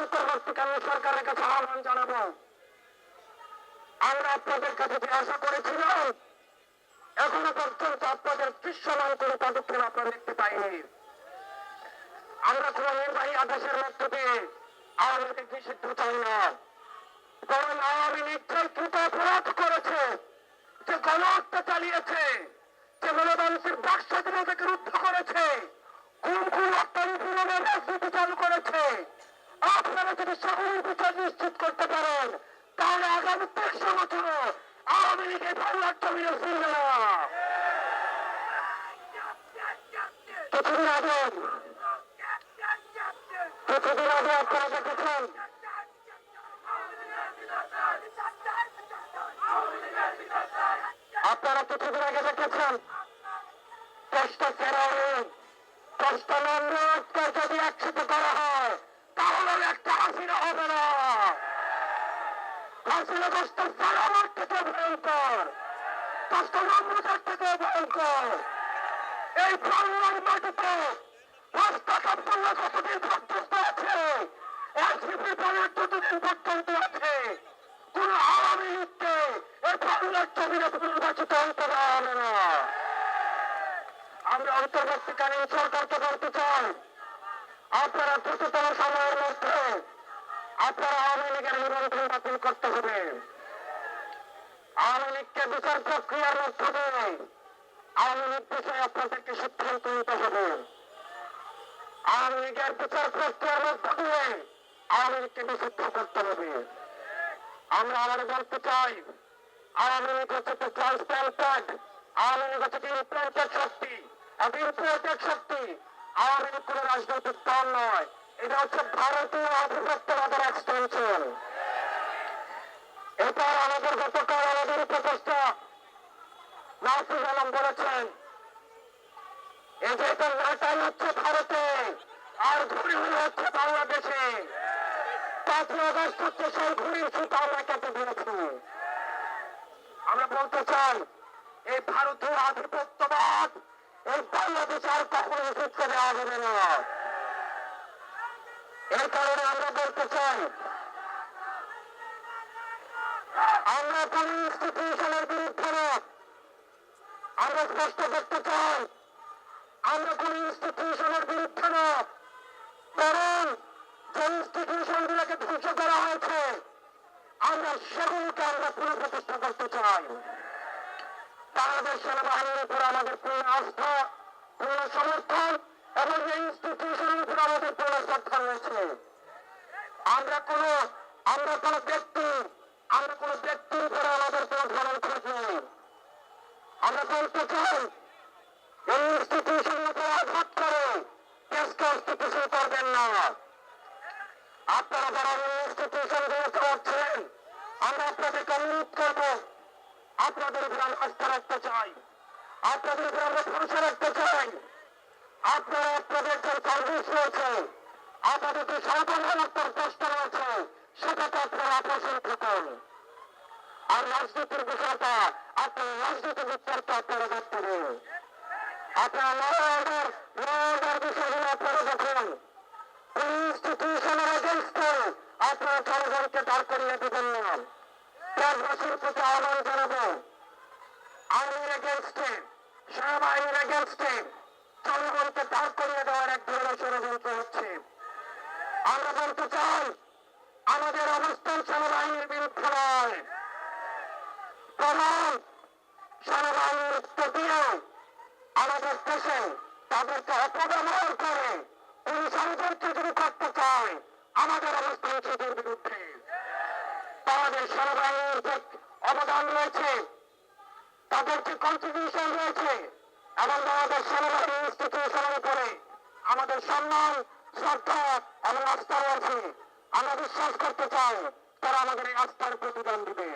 অন্তর্বর্তীকালীন সরকারের কাছে আহ্বান জানাব? আমরা আপনাদের কাছে যে আশা করেছিলাম, এখনও পর্যন্ত আপনাদের দৃশ্যমান কোনো পদক্ষেপ আপনারা দেখতে পাইনি। আমরা কোন নির্বাহী আদেশের মধ্য দিয়ে আওয়ামী নিষিদ্ধ চাই না। বরং আওয়ামী লীগ দ্রুত অপরাধ করেছে, যে গণহত্যা চালিয়েছে, যে গণতান্ত্রিক বাক স্বাধীনতাকে রুদ্ধ করেছে কোন কোন অত্যানুপূরণের রাজনীতি চালু করেছে আপনারা যদি সকলের বিচার নিশ্চিত করতে পারেন, তাহলে আগামী তেইশশো বছরও আওয়ামী লীগের বাংলার জমিনে না কিছুদিন আগে কিছুদিন আগে আপনারা দেখেছেন, আপনারা কিছুদিন আগে দেখেছেন কষ্ট ফেরাউন কষ্ট নম্রকে যদি একসাথে করা হয়। তাহলে একটা হাসিনা হবে না। হাসিনা কষ্ট ফেরাউন থেকে ভয়ঙ্কর। কষ্ট নম্রতার থেকে ভয়ঙ্কর। এই বাংলার মাটিতে রাস্তা সম্পূর্ণ কতদিন সন্তুষ্ট আছে? এনসিপি দলের যতদিন পর্যন্ত আছে, কোন আওয়ামী লীগকে এই বাংলার জমিনে পুনর্বাচিত হতে হবে না। আমরা অন্তর্বর্তীকালীন সরকারকে বলতে চাই আপনারা দ্রুততম সময়ের মধ্যে আপনারা আওয়ামী লীগের নিবন্ধন বাতিল করতে হবে। আওয়ামী লীগকে বিচার প্রক্রিয়ার মধ্য দিয়ে আওয়ামী লীগ বিষয়ে আপনাদেরকে সিদ্ধান্ত নিতে হবে। আওয়ামী লীগের বিচার প্রক্রিয়ার মধ্য দিয়ে আওয়ামী লীগকে নিষিদ্ধ করতে হবে। আমরা আবার বলতে চাই, আওয়ামী লীগ হচ্ছে একটি ট্রান্সপ্লান্টেড আওয়ামী লীগ হচ্ছে ইমপ্লান্টেড শক্তি। একটি ইমপ্লান্টেড শক্তি আওয়ামী লীগ রাজনৈতিক দল নয়। এটা হচ্ছে ভারতীয় আধিপত্যবাদের এক্সটেনশন এরপর আমাদের গতকাল আমাদের উপদেষ্টা নাসির আলম বলেছেন এই যে এটা হচ্ছে ভারতে, আর ঘুরি হচ্ছে বাংলাদেশে। পাঁচই আগস্ট হচ্ছে সেই ঘুরির সুতা আমরা কেটে দিয়েছি আমরা বলতে চাই, এই ভারতীয় আধিপত্যবাদ এই বাংলাদেশে আর কখনো ফিরতে দেওয়া যাবে না। এর কারণে আমরা বলতে চাই, আমরা কোন ইনস্টিটিউশনের বিরুদ্ধে না। আমরা স্পষ্ট করতে চাই, আমরা কোন ইনস্টিটিউশনের বিরুদ্ধে না। বরং যে ইনস্টিটিউশন গুলোকে ধ্বংস করা হয়েছে, আমরা সেগুলোকে আমরা পুনঃপ্রতিষ্ঠা করতে চাই। বাংলাদেশ সেনাবাহিনীর উপর আমাদের পূর্ণ আস্থা, পূর্ণ সমর্থন এবং এই ইনস্টিটিউশনের উপর আমাদের পূর্ণ শ্রদ্ধা রয়েছে। আমরা কোন আমরা কোন ব্যক্তি, আমরা কোন ব্যক্তির উপরে আমাদের কোন ধরনের খোঁজ আমরা বলতে চাই, এই ইনস্টিটিউশনের উপর আঘাত করে দেশকে ইনস্টিটিউশন করবেন না। আপনারা যারা ইনস্টিটিউশনগুলো চালাচ্ছেন আমরা আপনাদেরকে অনুরোধ করব আপনাদের উপর আমরা আস্থা রাখতে চাই। আপনাদের উপর আমরা ভরসা রাখতে চাই। আপনারা আপনাদের যে সার্ভিস রয়েছে আপনাদের যে সর্বভারতের চেষ্টা রয়েছে সেটাতে আপনারা আকর্ষণ থাকুন আর রাজনীতির বিষয়টা, আপনার রাজনীতির বিচারটা আপনারা দেখতে দিন আপনারা ল অর্ডার ল অর্ডার বিষয়গুলো আপনারা দেখুন। ইনস্টিটিউশনের এগেনস্টে আপনারা জনগণকে দাঁড় করিয়ে দেবেন না। দেশবাসীর প্রতি আহ্বান জানাব। আর্মির এগেনস্টে সেনাবাহিনীর এগেনস্টে জনগণকে দাঁড় করিয়ে দেওয়ার এক ধরনের ষড়যন্ত্র হচ্ছে। আমরা বলতে চাই, আমাদের অবস্থান সেনাবাহিনীর বিরুদ্ধে নয়। প্রমাণ সেনাবাহিনীর প্রতিও আমাদের দেশে তাদেরকে অপব্যবহার করে, এই ষড়যন্ত্র যদি করতে চায়, আমাদের অবস্থান সেটির বিরুদ্ধে। আমাদের সেনাবাহিনীর যে অবদান রয়েছে তাদের যে কন্ট্রিবিউশন রয়েছে, এবং আমাদের সেনাবাহিনী ইনস্টিটিউশনের উপরে আমাদের সম্মান, শ্রদ্ধা এবং আস্থা রয়েছে। আমরা বিশ্বাস করতে চাই, তারা আমাদের এই আস্থার প্রতিদান দিবে।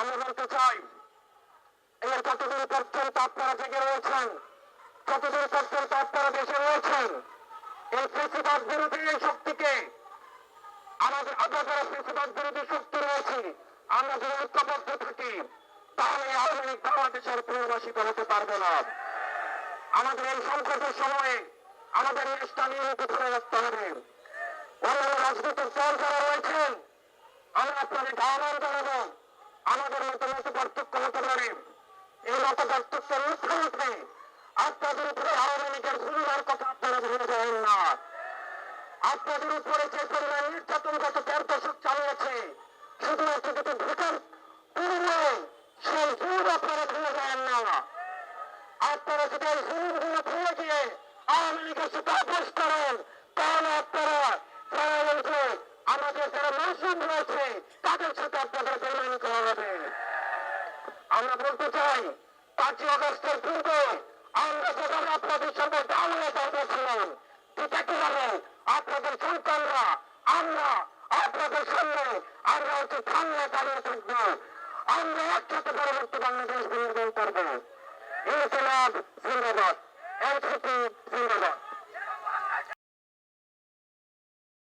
আমরা বলতে চাই এর কতদিন পর্যন্ত আপনারা জেগে রয়েছেন? কতদিন পর্যন্ত আপনারা দেশে রয়েছেন? এই ফেসিবাদ বিরোধী এই শক্তিকে আমাদের আমরা যারা বিরোধী শক্তি রয়েছে। আমরা যদি ঐক্যবদ্ধ থাকি, তাহলে আওয়ামী লীগ বাংলাদেশের পুনর্বাসিত হতে পারবে না। আমাদের এই সংকটের সময়ে আমাদের নেশটা নিয়মিত করে রাখতে হবে। অন্যান্য রাজনৈতিক দল যারা রয়েছেন আমি আপনাদের আহ্বান জানাব। আমাদের মতো মতো পার্থক্য হতে পারে। এই মতো পার্থক্যের মুখ্যমন্ত্রী আপনাদের উপরে আওয়ামী লীগের ভূমিকার কথা আপনারা ভুলে যাবেন না। আপনাদের উপরে যে পরিমাণ নির্যাতন গত দেড় দশক চালিয়েছে শুধুমাত্র দুটো ভোটার পূর্বে সেই ভুল আপনারা ভুলে যাবেন না আপনারা যদি এই ভুলগুলো ভুলে গিয়ে আপোষ করেন তাহলে আপনারা এই যে আমাদের যারা মাসুম রয়েছে তাদের সাথে আপনাদের বেমানি করা হবে আমরা বলতে চাই পাঁচই অগস্টের পূর্বে আমরা যেভাবে আপনাদের সঙ্গে দাঁড়িয়ে দাঁড়িয়েছিলাম ঠিক একইভাবে আপনাদের সন্তানরা আমরা আপনাদের সামনে আমরা হচ্ছে সামনে দাঁড়িয়ে থাকব আমরা একসাথে পরবর্তী বাংলাদেশ বিনির্মাণ করব। ইনকিলাব জিন্দাবাদ। アウトプレーだ。